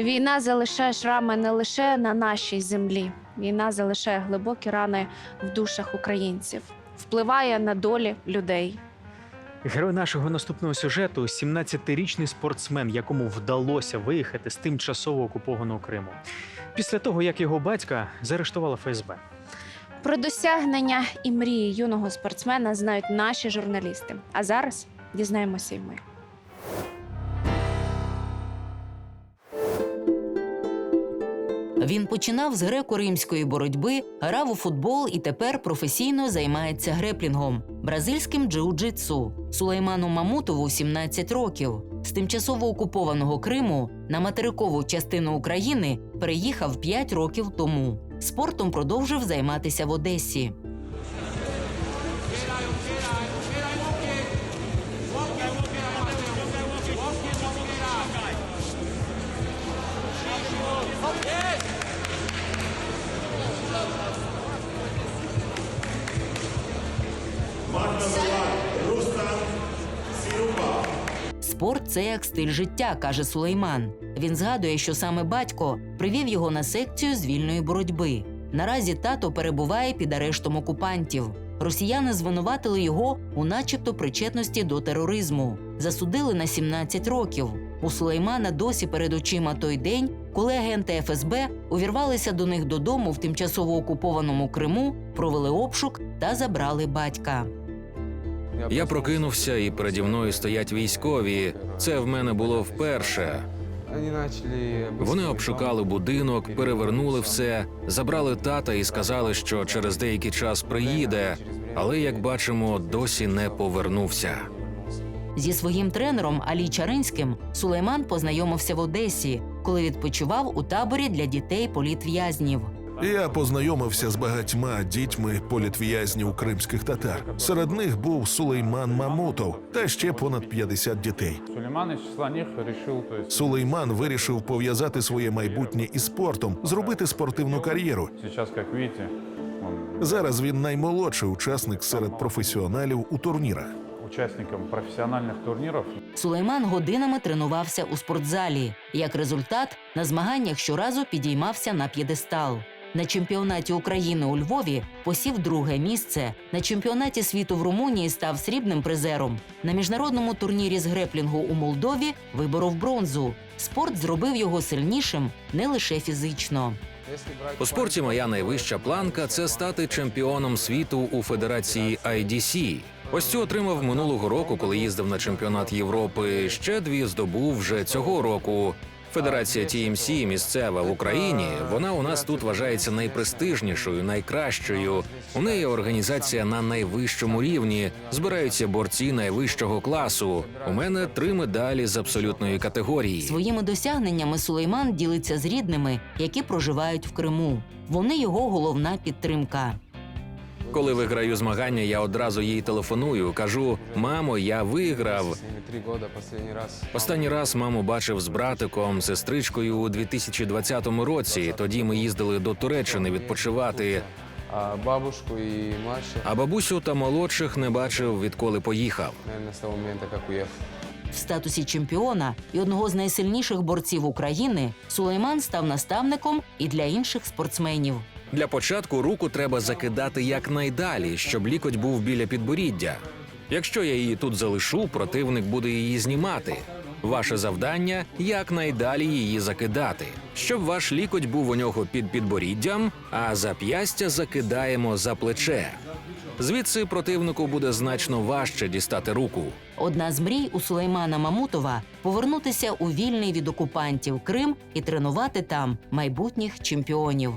Війна залишає шрами не лише на нашій землі. Війна залишає глибокі рани в душах українців, впливає на долі людей. Герой нашого наступного сюжету 17-річний спортсмен, якому вдалося виїхати з тимчасово окупованого Криму. Після того, як його батька заарештувала ФСБ. Про досягнення і мрії юного спортсмена знають наші журналісти. А зараз дізнаємося й ми. Він починав з греко-римської боротьби, грав у футбол і тепер професійно займається греплінгом, бразильським джиу-джитсу. Сулейману Мамутову 17 років. З тимчасово окупованого Криму на материкову частину України переїхав 5 років тому. Спортом продовжив займатися в Одесі. Спорт це як стиль життя, каже Сулейман. Він згадує, що саме батько привів його на секцію з вільної боротьби. Наразі тато перебуває під арештом окупантів. Росіяни звинуватили його у начебто причетності до тероризму. Засудили на 17 років. У Сулеймана досі перед очима той день, коли агенти ФСБ увірвалися до них додому в тимчасово окупованому Криму, провели обшук та забрали батька. Я прокинувся, і переді мною стоять військові. Це в мене було вперше. Вони обшукали будинок, перевернули все, забрали тата і сказали, що через деякий час приїде. Але як бачимо, досі не повернувся. Зі своїм тренером Алі Чаринським Сулейман познайомився в Одесі, коли відпочивав у таборі для дітей політв'язнів. Я познайомився з багатьма дітьми політв'язнів кримських татар. Серед них був Сулейман Мамутов та ще понад 50 дітей. Сулейман из числа них решил, Сулейман вирішив пов'язати своє майбутнє із спортом, зробити спортивну кар'єру. Зараз він наймолодший учасник серед професіоналів у турнірах. участником профессиональных турниров. Сулейман годинами тренувався у спортзалі. Як результат, на змаганнях щоразу підіймався на п'єдестал. На чемпіонаті України у Львові посів друге місце. На чемпіонаті світу в Румунії став срібним призером. На міжнародному турнірі з греплінгу у Молдові виборов бронзу. Спорт зробив його сильнішим не лише фізично. У спорті моя найвища планка це стати чемпіоном світу у федерації IDC. Ось цю отримав минулого року, коли їздив на чемпіонат Європи. Ще дві здобув вже цього року. Федерація TMC місцева в Україні. Вона у нас тут вважається найпрестижнішою, найкращою. У неї організація на найвищому рівні. Збираються борці найвищого класу. У мене три медалі з абсолютної категорії. Своїми досягненнями Сулейман ділиться з рідними, які проживають в Криму. Вони його головна підтримка. Коли виграю змагання, я одразу їй телефоную. Кажу: мамо, я виграв. Останній раз маму бачив з братиком, сестричкою у 2020 році. Тоді ми їздили до Туреччини відпочивати. А бабушку и младше, А бабусю та молодших не бачив, відколи поїхав. В статусі чемпіона і одного з найсильніших борців України Сулейман став наставником і для інших спортсменів. Для початку руку треба закидати якнайдалі, щоб лікоть був біля підборіддя. Якщо я її тут залишу, противник буде її знімати. Ваше завдання якнайдалі її закидати, щоб ваш лікоть був у нього під підборіддям, а зап'ястя закидаємо за плече. Звідси противнику буде значно важче дістати руку. Одна з мрій у Сулеймана Мамутова повернутися у вільний від окупантів Крим і тренувати там майбутніх чемпіонів.